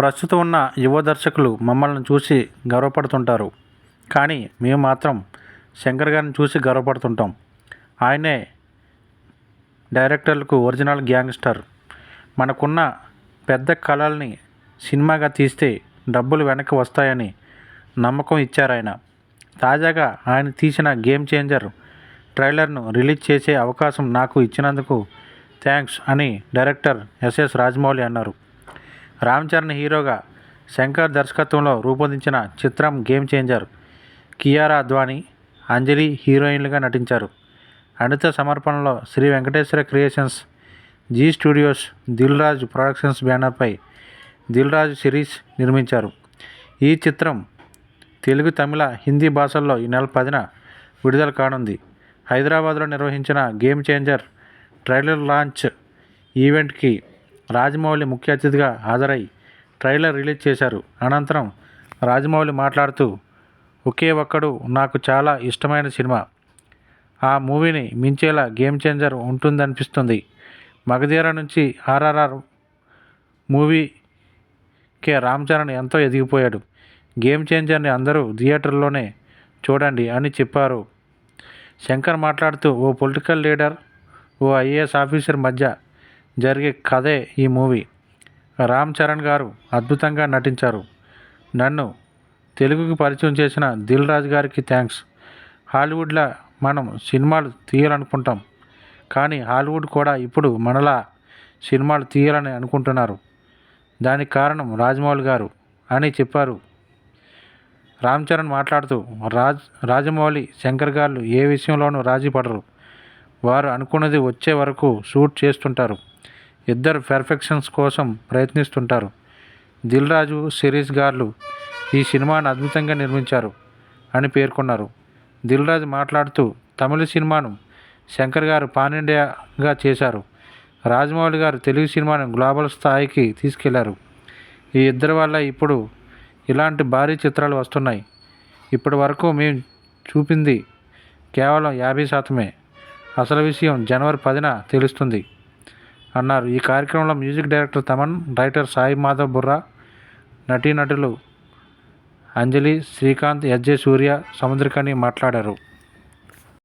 ప్రస్తుతం ఉన్న యువ దర్శకులు మమ్మల్ని చూసి గర్వపడుతుంటారు. కానీ మేము మాత్రం శంకర్ గారిని చూసి గర్వపడుతుంటాం. ఆయనే డైరెక్టర్లకు ఒరిజినల్ గ్యాంగ్స్టర్ మనకున్న పెద్ద కళల్ని సినిమాగా తీస్తే డబ్బులు వెనక్కి వస్తాయని నమ్మకం ఇచ్చారు ఆయన. తాజాగా ఆయన తీసిన గేమ్ చేంజర్ ట్రైలర్ను రిలీజ్ చేసే అవకాశం నాకు ఇచ్చినందుకు థ్యాంక్స్ అని డైరెక్టర్ ఎస్ఎస్ రాజమౌళి అన్నారు. రామ్ చరణ్ హీరోగా శంకర్ దర్శకత్వంలో రూపొందించిన చిత్రం గేమ్ చేంజర్ కియారా అద్వానీ అంజలి హీరోయిన్లుగా నటించారు. అనిత సమర్పణలో Sri Venkateswara creations Zee studios Dil Raju productions బ్యానర్పై దిల్రాజ్ సిరీస్ నిర్మించారు. ఈ చిత్రం తెలుగు తమిళ హిందీ భాషల్లో ఈ నెల పదిన విడుదల కానుంది. హైదరాబాద్లో నిర్వహించిన గేమ్ చేంజర్ ట్రైలర్ లాంచ్ ఈవెంట్కి రాజమౌళి ముఖ్య అతిథిగా హాజరై ట్రైలర్ రిలీజ్ చేశారు. అనంతరం రాజమౌళి మాట్లాడుతూ ఒకే ఒక్కడు నాకు చాలా ఇష్టమైన సినిమా. ఆ మూవీని మించేలా గేమ్ చేంజర్ ఉంటుందనిపిస్తుంది. మగధీర నుంచి ఆర్ఆర్ఆర్ మూవీకే రామ్ చరణ్ ఎంతో ఎదిగిపోయాడు. గేమ్ చేంజర్ని అందరూ థియేటర్లోనే చూడండి అని చెప్పారు. శంకర్ మాట్లాడుతూ ఓ పొలిటికల్ లీడర్ ఓ ఐఏఎస్ ఆఫీసర్ మధ్య జరిగే కథే ఈ మూవీ. రామ్ చరణ్ గారు అద్భుతంగా నటించారు. నన్ను తెలుగుకి పరిచయం చేసిన దిల్ రాజు గారికి థ్యాంక్స్. హాలీవుడ్లో మనం సినిమాలు తీయాలనుకుంటాం. కానీ హాలీవుడ్ కూడా ఇప్పుడు మనలా సినిమాలు తీయాలని అనుకుంటున్నారు. దానికి కారణం రాజమౌళి గారు అని చెప్పారు. రామ్ చరణ్ మాట్లాడుతూ రాజ్ రాజమౌళి శంకర్ గారు ఏ విషయంలోనూ రాజీ పడరు. వారు అనుకున్నది వచ్చే వరకు షూట్ చేస్తుంటారు. ఇద్దరు పెర్ఫెక్షన్స్ కోసం ప్రయత్నిస్తుంటారు. దిల్ రాజు సిరీస్ గార్లు ఈ సినిమాను అద్భుతంగా నిర్మించారు అని పేర్కొన్నారు. దిల్ రాజు మాట్లాడుతూ తమిళ సినిమాను శంకర్ గారు పానిండియాగా చేశారు. రాజమౌళి గారు తెలుగు సినిమాను గ్లోబల్ స్థాయికి తీసుకెళ్ళారు. ఈ ఇద్దరి వల్ల ఇప్పుడు ఇలాంటి భారీ చిత్రాలు వస్తున్నాయి. ఇప్పటి వరకు మేము చూపింది కేవలం యాభై శాతమే. అసలు విషయం జనవరి పదిన తెలుస్తుంది. అన్నారు. ఈ కార్యక్రమంలో music director Thaman writer Sai Madhav Burra నటీనటులు అంజలి శ్రీకాంత్ ఎస్జే సూర్య సముద్రకని మాట్లాడారు.